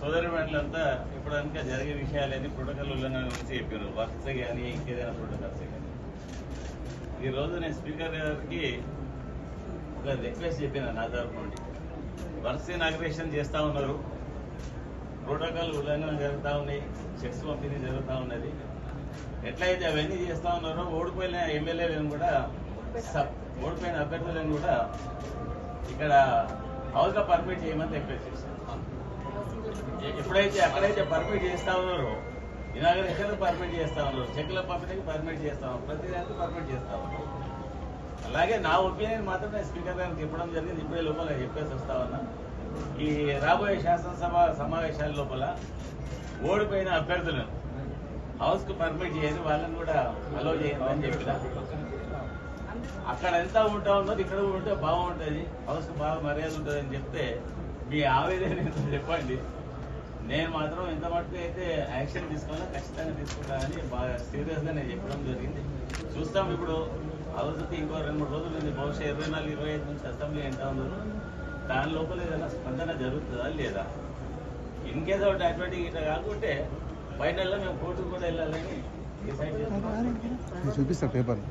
సోదరి మండలంతా ఇప్పుడు కనుక జరిగే విషయాలని ప్రోటోకాల్ ఉల్లంఘన గురించి చెప్పారు. వర్క్స్ కానీ ఇంకేదైనా ప్రోటోకాల్స్ కానీ ఈ రోజు నేను స్పీకర్ గారికి ఒక రిక్వెస్ట్ చెప్పిన నా తరపు నుండి వర్క్స్ ఇనాగ్రేషన్ చేస్తా ఉన్నారు. ప్రోటోకాల్ ఉల్లంఘన జరుగుతూ ఉన్నాయి. చెక్స్ పంపిణీ జరుగుతూ ఉన్నది. ఎట్లయితే అవన్నీ చేస్తూ ఉన్నారో ఓడిపోయిన ఎమ్మెల్యేలను కూడా సబ్- ఓడిపోయిన అభ్యర్థులను కూడా ఇక్కడ హౌస్గా పర్మిట్ చేయమని రిక్వెస్ట్ చేశాను ఎప్పుడైతే ఎక్కడైతే పర్మిట్ చేస్తా ఉన్నారో ఇనాగరేషన్ పర్మిట్ చేస్తా ఉన్నారు. చెక్ల పంపిణీకి పర్మిట్ చేస్తా ఉన్నారు. ప్రతి దానికి పర్మిట్ చేస్తా ఉన్నారు. అలాగే నా ఒపీనియన్ మాత్రం నేను స్పీకర్ గారికి చెప్పడం జరిగింది. ఇప్పుడే లోపల చెప్పేసి వస్తా ఉన్నా. ఈ రాబోయే శాసనసభ సమావేశాల లోపల ఓడిపోయిన అభ్యర్థులను హౌస్కు పర్మిట్ చేయండి వాళ్ళని కూడా అలో చేయండి అని చెప్పిన. అక్కడ ఎంత ఉంటా ఉన్నది ఇక్కడ ఉంటే బాగుంటుంది. హౌస్కు బాగా మర్యాద ఉంటుంది అని చెప్తే మీ ఆవేదన చెప్పండి. నేను మాత్రం ఎంత మటుకు అయితే యాక్షన్ తీసుకోవాలో ఖచ్చితంగా తీసుకుంటానని బాగా సీరియస్గా నేను చెప్పడం జరిగింది. చూస్తాం ఇప్పుడు. అవసరం ఇంకో రెండు మూడు రోజులు ఉంది. బహుశా ఇరవై నాలుగు ఇరవై ఐదు నుంచి అసెంబ్లీ ఎంత ఉందో దాని లోపల ఏదైనా స్పందన జరుగుతుందా లేదా? ఇన్ కేస్ ఒకటి అటువంటి ఇట్లా కాకుంటే ఫైనల్లో మేము కోర్టుకు కూడా వెళ్ళాలని డిసైడ్ చేస్తాం చూపిస్తా పేపర్.